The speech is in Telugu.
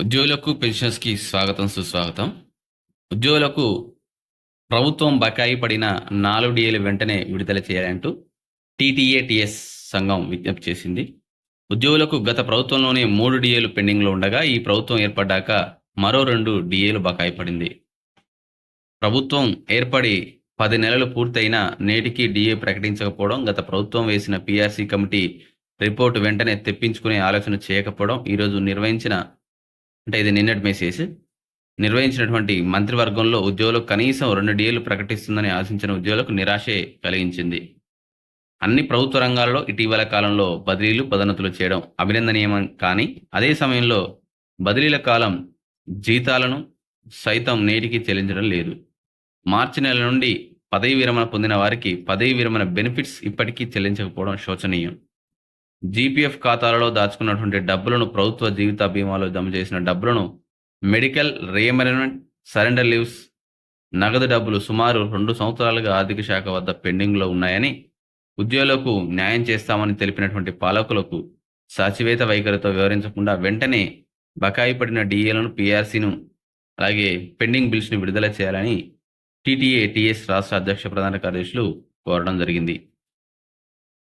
ఉద్యోగులకు పెన్షన్స్కి స్వాగతం సుస్వాగతం. ఉద్యోగులకు ప్రభుత్వం బకాయి పడిన నాలుగు డిఏలు వెంటనే విడుదల చేయాలంటూ టీటీఏటీఎస్ సంఘం విజ్ఞప్తి చేసింది. ఉద్యోగులకు గత ప్రభుత్వంలోనే మూడు డిఏలు పెండింగ్లో ఉండగా ఈ ప్రభుత్వం ఏర్పడ్డాక మరో రెండు డిఏలు బకాయి పడింది. ప్రభుత్వం ఏర్పడి పది నెలలు పూర్తయినా నేటికి డిఏ ప్రకటించకపోవడం గత ప్రభుత్వం వేసిన పిఆర్సీ కమిటీ రిపోర్టు వెంటనే తెప్పించుకునే ఆలోచన చేయకపోవడం ఈరోజు నిర్వహించిన అంటే ఇది నిన్నటి మెసేజ్ నిర్వహించినటువంటి మంత్రివర్గంలో ఉద్యోగులకు కనీసం రెండు డీఏలు ప్రకటిస్తుందని ఆశించిన ఉద్యోగులకు నిరాశే కలిగించింది. అన్ని ప్రభుత్వ రంగాల్లో ఇటీవల కాలంలో బదిలీలు పదోన్నతులు చేయడం అభినందనీయం కానీ అదే సమయంలో బదిలీల కాలం జీతాలను సైతం నేటికి చెల్లించడం లేదు. మార్చి నెల నుండి పదవి విరమణ పొందిన వారికి పదవి విరమణ బెనిఫిట్స్ ఇప్పటికీ చెల్లించకపోవడం శోచనీయం. జీపీఎఫ్ ఖాతాలలో దాచుకున్నటువంటి డబ్బులను ప్రభుత్వ జీవిత బీమాలో జమ చేసిన డబ్బులను మెడికల్ రియంబర్మెంట్ సరెండర్ లీవ్స్ నగదు డబ్బులు సుమారు రెండు సంవత్సరాలుగా ఆర్థిక శాఖ వద్ద పెండింగ్లో ఉన్నాయని ఉద్యోగులకు న్యాయం చేస్తామని తెలిపినటువంటి పాలకులకు సచివేత వైఖరితో వివరించకుండా వెంటనే బకాయి పడిన డిఏలను పిఆర్సీను అలాగే పెండింగ్ బిల్స్ను విడుదల చేయాలని టీటీఏ టీఎస్ రాష్ట్ర అధ్యక్ష ప్రధాన కార్యదర్శులు కోరడం జరిగింది.